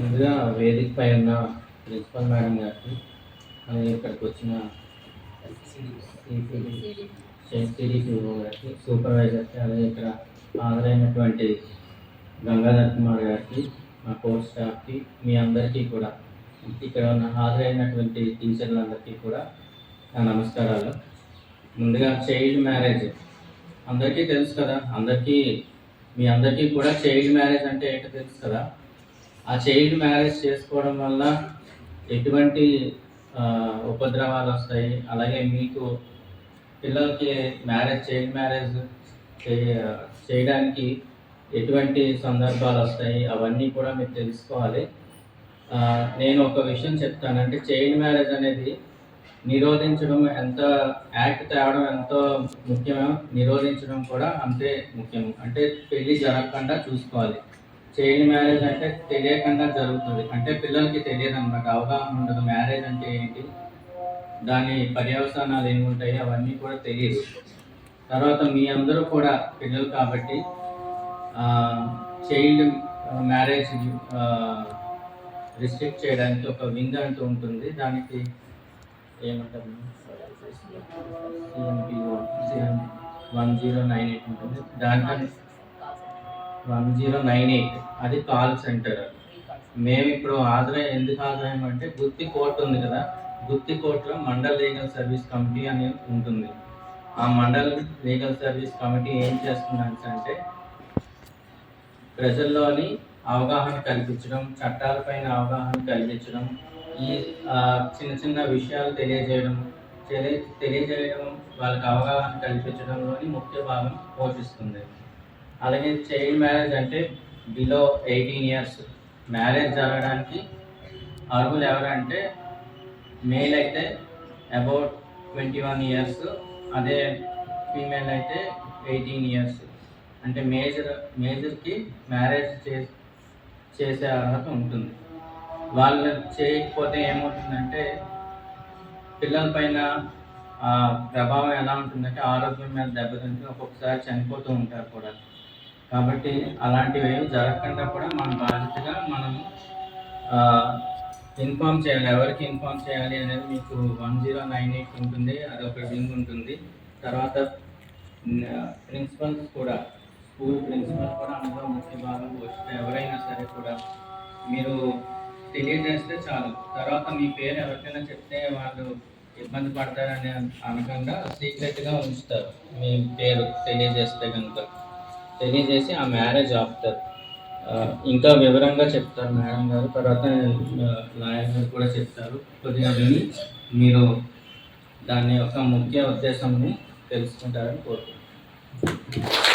ముందుగా వేదిక పై ఉన్న ప్రిన్సిపల్ మేడం గారికి అలాగే ఇక్కడికి వచ్చిన గారికి సూపర్వైజర్కి అలాగే ఇక్కడ హాజరైనటువంటి గంగాధర్ కుమార్ గారికి మా కోర్స్ స్టాఫ్కి మీ అందరికీ కూడా ఇక్కడ ఉన్న హాజరైనటువంటి టీచర్లందరికీ కూడా నా నమస్కారాలు. ముందుగా చైల్డ్ మ్యారేజ్. అందరికీ తెలుసు కదా అందరికీ మీ అందరికీ కూడా చైల్డ్ మ్యారేజ్ అంటే ఏంటో తెలుసు కదా ఆ చైల్డ్ మ్యారేజ్ చేసుకోవడం వల్ల ఎటువంటి ఉపద్రవాలు వస్తాయి. అలాగే మీకు పిల్లలకి మ్యారేజ్ చైల్డ్ మ్యారేజ్ చేయడానికి ఎటువంటి సందర్భాలు వస్తాయి అవన్నీ కూడా మీరు తెలుసుకోవాలి. నేను ఒక విషయం చెప్తానంటే చైల్డ్ మ్యారేజ్ అనేది నిరోధించడం ఎంత యాక్ట్ తేవడం ఎంతో ముఖ్యమో నిరోధించడం కూడా అంతే ముఖ్యం. అంటే పెళ్ళి జరగకుండా చూసుకోవాలి. చైల్డ్ మ్యారేజ్ అంటే తెలియకుండా జరుగుతుంది. అంటే పిల్లలకి తెలియదు అనమాట అవగాహన ఉండదు. మ్యారేజ్ అంటే ఏంటి? దాని పర్యవసానాలు ఏమి ఉంటాయి అవన్నీ కూడా తెలియదు. తర్వాత మీ అందరూ కూడా పిల్లలు కాబట్టి చైల్డ్ మ్యారేజ్ రిస్ట్రిక్ట్ చేయడానికి ఒక వింగ్ అంటూ ఉంటుంది. దానికి ఏమంటారు? CMPO one zero nine eight ఉంటుంది. దానికని వన్ జీరో నైన్ ఎయిట్ అది కాల్ సెంటర్. మేము ఇప్పుడు హాజరై ఎందుకు హాజరయ్యామంటే గుత్తి కోర్టు ఉంది కదా గుత్తి కోర్టులో మండల్ లీగల్ సర్వీస్ కమిటీ అని ఉంటుంది. ఆ మండల్ లీగల్ సర్వీస్ కమిటీ ఏం చేస్తుందంటే ప్రజల్లోని అవగాహన కల్పించడం చట్టాలపైన అవగాహన కల్పించడం ఈ చిన్న చిన్న విషయాలు తెలియజేయడం తెలియ తెలియజేయడం వాళ్ళకి అవగాహన కల్పించడంలోని ముఖ్య భాగం పోషిస్తుంది. అలాగే చైల్డ్ మ్యారేజ్ అంటే బిలో ఎయిటీన్ ఇయర్స్ మ్యారేజ్ జరగడానికి అర్హులు ఎవరంటే మేల్ అయితే అబౌట్ ట్వంటీ వన్ ఇయర్స్ అదే ఫీమేల్ అయితే ఎయిటీన్ ఇయర్స్ అంటే మేజర్ మేజర్కి మ్యారేజ్ చే చేసే అర్హత ఉంటుంది. వాళ్ళు చేయకపోతే ఏమవుతుందంటే పిల్లల పైన ప్రభావం ఎలా ఉంటుందంటే ఆరోగ్యం మీద దెబ్బతింటుంది ఒక్కొక్కసారి చనిపోతూ ఉంటారు కూడా. కాబట్టి అలాంటివి ఏమి జరగకుండా కూడా మన బాధ్యతగా మనం ఇన్ఫామ్ చేయాలి. ఎవరికి ఇన్ఫామ్ చేయాలి అనేది మీకు వన్ జీరో నైన్ ఎయిట్ ఉంటుంది. అది ఒక వింగ్ ఉంటుంది. తర్వాత ప్రిన్సిపల్స్ కూడా స్కూల్ ప్రిన్సిపల్ కూడా అందులో ముఖ్య భాగం పోషిస్తే ఎవరైనా సరే కూడా మీరు తెలియజేస్తే చాలు. తర్వాత మీ పేరు ఎవరికైనా చెప్తే వాళ్ళు ఇబ్బంది పడతారని అనకుండా సీక్రెట్గా ఉంచుతారు మీ పేరు తెలియజేస్తే కనుక తెలియజేసి ఆ మ్యారేజ్ ఆఫ్టర్. ఇంకా వివరంగా చెప్తారు మేడం గారు. తర్వాత లాయర్ గారు కూడా చెప్తారు. కొద్దిగా విని మీరు దాని యొక్క ముఖ్య ఉద్దేశంని తెలుసుకుంటారని కోరుకుంటున్నాను.